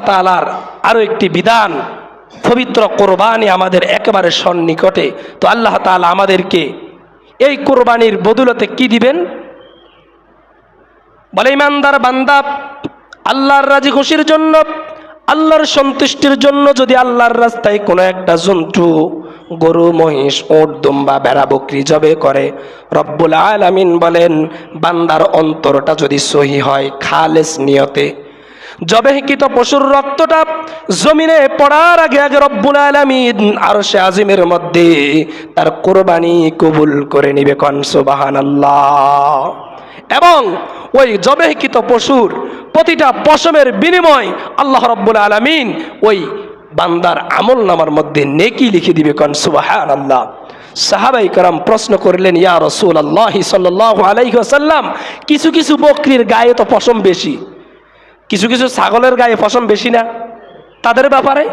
তালার আরও একটি বিধান, পবিত্র কোরবানি আমাদের একেবারে সন্নিকটে। তো আল্লাহ তাআলা আমাদেরকে এই কোরবানির বদুলতে কি দিবেন? বলে, ইমানদার বান্দা, আল্লাহর রাজি খুশির জন্য, আল্লাহর সন্তুষ্টির জন্য যদি আল্লাহর রাস্তায় কোনো একটা জন্তু, গরু, মহিষ ওট দুম্বা বেড়া বকরি জবে করে, রব্বুল আলামিন বলেন, বান্দার অন্তরটা যদি সহি হয়, খালেস নিয়তে জবেহিকিত পশুর রক্তটা জমিনে পড়ার আগে আগে রব্বুল আলামিন আর সে আজিমের মধ্যে তার কোরবানি কবুল করে নিবে কন, সুবহানাল্লাহ। এবং ওই জবেহিকিত পশুর প্রতিটা পশমের বিনিময় আল্লাহ রব্বুল আলমিন ওই বান্দার আমল নামার মধ্যে নেকি লিখে দিবে কন সুবাহান আল্লাহ সাহাবাই কারাম প্রশ্ন করলেন, ইয়া রসুল আল্লাহ সাল্লাহ আলাইসাল্লাম কিছু কিছু বকরির গায়ে তো পশম বেশি। কিছু কিছু ছাগলের গায়ে পশম বেশি না? তাদের ব্যাপারে?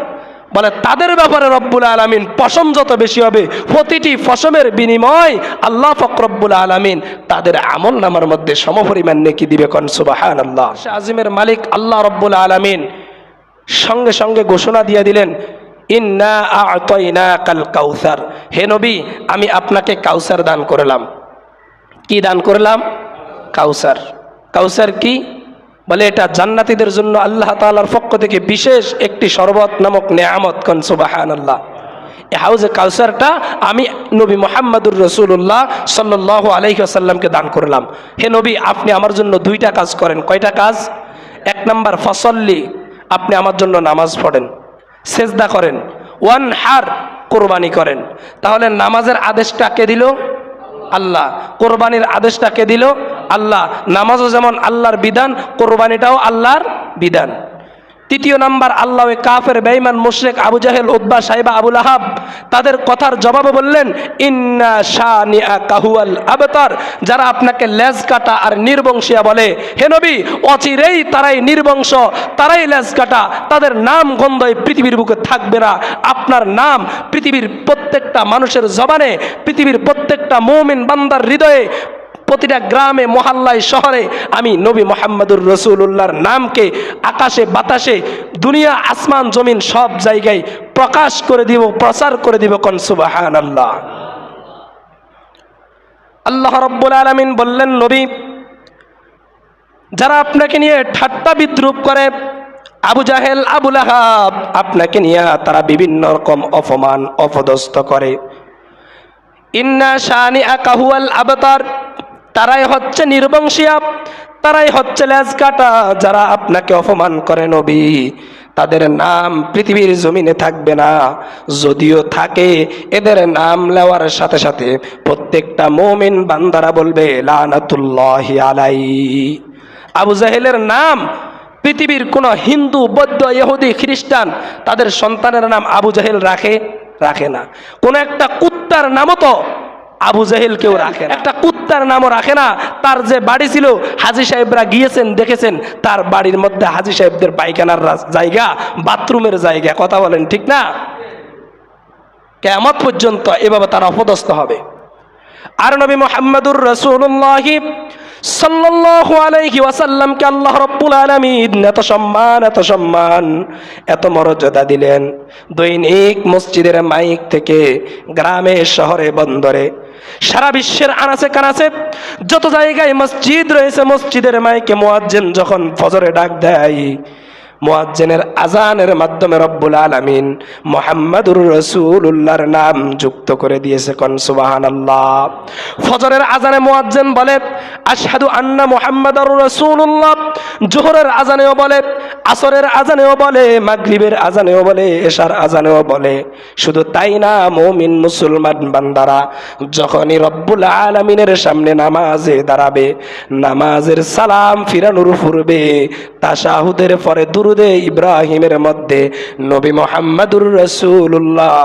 বলে, তাদের ব্যাপারে রব্বুল আলমিন পশম যত বেশি হবে, প্রতিটি ফসমের বিনিময় আল্লাহ ফকরব্বুল আলমিন তাদের আমল নামার মধ্যে সমপরিমাণ নেকি দিবে কন সুবাহান আল্লাহ আজিমের মালিক আল্লাহ রব্বুল আলমিন সঙ্গে সঙ্গে ঘোষণা দিয়ে দিলেন, ইন্না আতইনা কাল কাউসার। হে নবী, আমি আপনাকে কাউসার দান করলাম। কি দান করলাম? কাউসার। কাউসার কি? বলে এটা জান্নাতীদের জন্য আল্লাহ তাআলার পক্ষ থেকে বিশেষ একটি শরবত নামক নেয়ামত কন সুবাহান আল্লাহ এ হাউজে কাউসারটা আমি নবী মোহাম্মদুর রসুল্লাহ সাল্লাহ আলহিহাসাল্লামকে দান করলাম। হে নবী, আপনি আমার জন্য দুইটা কাজ করেন। কয়টা কাজ? এক নম্বর, ফসল্লি, আপনি আমার জন্য নামাজ পড়েন, সেজদা করেন, ওয়ান হার, কোরবানি করেন। তাহলে নামাজের আদেশটা কে দিল? আল্লাহ। কোরবানির আদেশটা কে দিল? আল্লাহ। নামাজও যেমন আল্লাহর বিধান, কোরবানিটাও আল্লাহর বিধান। তৃতীয় নাম্বার, আল্লাহ কাফের, বেঈমান, মুশরিক, আবু জাহেল উদ্বা সাহেবা আবুল আহাব, তাদের কথার জবাবে বললেন, ইন্না শানিয়া কাহুয়াল আবতার যারা আপনাকে লেজ কাটা আর নির্বংশিয়া বলে। হে নবী, অচিরেই তারাই নির্বংশ, তারাই লেজ কাটা তাদের নাম গন্ধই পৃথিবীর বুকে থাকবে না। আপনার নাম পৃথিবীর প্রত্যেকটা মানুষের জবানে, পৃথিবীর প্রত্যেকটা মৌমিন বান্দার হৃদয়ে প্রতিটা গ্রামে, মহল্লায়, শহরে আমি নবী মোহাম্মদুর রসুল্লাহর নামকে আকাশে, বাতাসে, দুনিয়া, আসমান, জমিন সব জায়গায় প্রকাশ করে দিব, প্রচার করে দিব কনসুবাহান আল্লাহ আল্লাহ রব্বুল আলমিন বললেন, নবী, যারা আপনাকে নিয়ে ঠাট্টা বিদ্রুপ করে, আবু জাহেল আবুল আহাব আপনাকে নিয়ে তারা বিভিন্ন রকম অপমান, অপদস্থ করে। ইন্না শানি আকাহুয়াল আবতার তারাই হচ্ছে নির্বংশিয়া তারাই হচ্ছে লেজ কাটা, যারা আপনাকে অপমান করে নবী। তাদের নাম পৃথিবীর জমিনে থাকবে না, যদিও থাকে এদের নাম লেওয়ার সাথে সাথে প্রত্যেকটা মোমিন বান্দারা বলবে, লানাতুল্লাহি আলাই। আবু জাহেলের নাম পৃথিবীর কোন হিন্দু, বৌদ্ধ, ইহুদি, খ্রিস্টান, তাদের সন্তানের নাম আবু জাহেল রাখে? রাখে না। কোন একটা কুত্তার নামও তো আবু জাহেল কেউ রাখে একটা কুত্তার নামও রাখে না। তার যে বাড়ি ছিল, হাজি সাহেবরা গিয়েছেন, দেখেছেন, তার বাড়ির মধ্যে হাজি সাহেবদের পায়খানার জায়গা, বাথরুমের জায়গা, কথা বলেন ঠিক না? কেমত পর্যন্ত এভাবে তারা অপদস্থ হবে। আর নবী মোহাম্মদুর রসুল্লাহি সাল্লাল্লাহু আল্লাহ রব্বুল আলামিন এত সম্মান এত সম্মান, এত মর্যাদা দিলেন। দৈনিক মসজিদের মাইক থেকে গ্রামে শহরে, বন্দরে সারা বিশ্বের আনাচে কানাচে যত জায়গায় মসজিদ রয়েছে, মসজিদের মাইকে মুয়াজ্জিন যখন ফজরে ডাক দেয়, মুয়াজ্জিনের আজানের মাধ্যমে রব্বুল আলামিন মোহাম্মদুর রসুল্লাহর নাম যুক্ত করে দিয়েছে কন, সুবহানাল্লাহ। ফজরের আজানে মুয়াজ্জিন বলে, আশহাদু আন্না মুহাম্মাদুর রাসূলুল্লাহ। জোহরের আজানেও বলে আসরের আজানেও বলে, মাগরিবের আজানেও বলে, এশার আজানেও বলে। শুধু তাই না, মুমিন মুসলমান বান্দারা, যখনই রব্বুল আলামিনের সামনে নামাজে দাঁড়াবে, নামাজের সালাম ফিরানোর পূর্বে তাশাহুদের পরে দুরুদে ইব্রাহিমের মধ্যে নবী মোহাম্মদুর রসুল্লাহ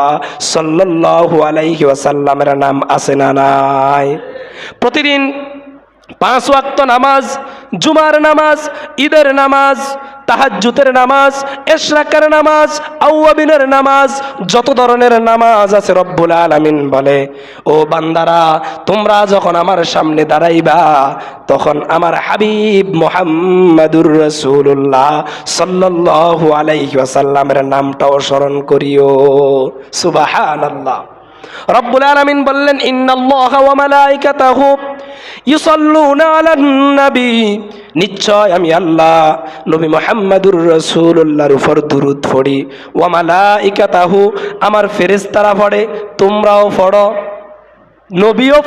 সাল্লাল্লাহু আলাইহি ওয়াসাল্লামের নাম আছে না নাই? প্রতিদিন পাঁচ ওয়াক্ত নামাজ জুমার নামাজ, ঈদের নামাজ তাহাজ্জুতের নামাজ, এশরাকের নামাজ, আউয়াবিনের নামাজ, যত ধরনের নামাজ আছে রব্বুল আলামিন বলে, ও বান্দারা, তোমরা যখন আমার সামনে দাঁড়াইবা, তখন আমার হাবিব মোহাম্মদুর রসুল্লাহ সাল্লাল্লাহু আলাইহি ওয়াসাল্লামের নামটাও স্মরণ করিও। সুবহানাল্লাহ। রব্বুল আলামিন বললেন, ইন্নাল্লাহা ওয়া ইউসাল্লুনা আলান নবী। নিশ্চয় আমি আল্লাহ, নবী মোহাম্মদুর রসুল্লাহর উপর দুরুদ পড়ি। ওয়ামালা ইকাতাহু আমার ফেরেশতারা পড়ে, তোমরাও পড়ো। নবীও,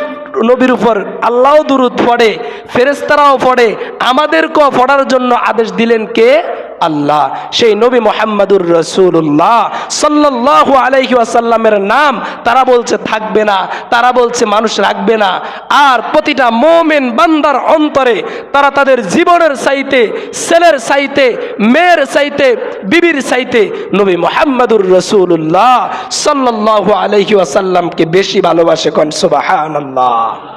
নবীর উপর আল্লাহও দুরুদ পড়ে ফেরেস্তারাও পড়ে। আমাদেরকেও পড়ার জন্য আদেশ দিলেন কে? আল্লাহ। সেই নবী মোহাম্মদুর রসুল্লাহ সাল্লাহ আলাইহি আসাল্লামের নাম তারা বলছে থাকবে না, তারা বলছে মানুষ রাখবে না। আর প্রতিটা মোমেন বান্দার অন্তরে তারা তাদের জীবনের সাইতে ছেলের সাইতে মেয়ের সাইতে বিবির সাইতে নবী মোহাম্মদুর রসুল্লাহ সাল্লাহ আলহি আসাল্লামকে বেশি ভালোবাসে কন সুবাহান আল্লাহ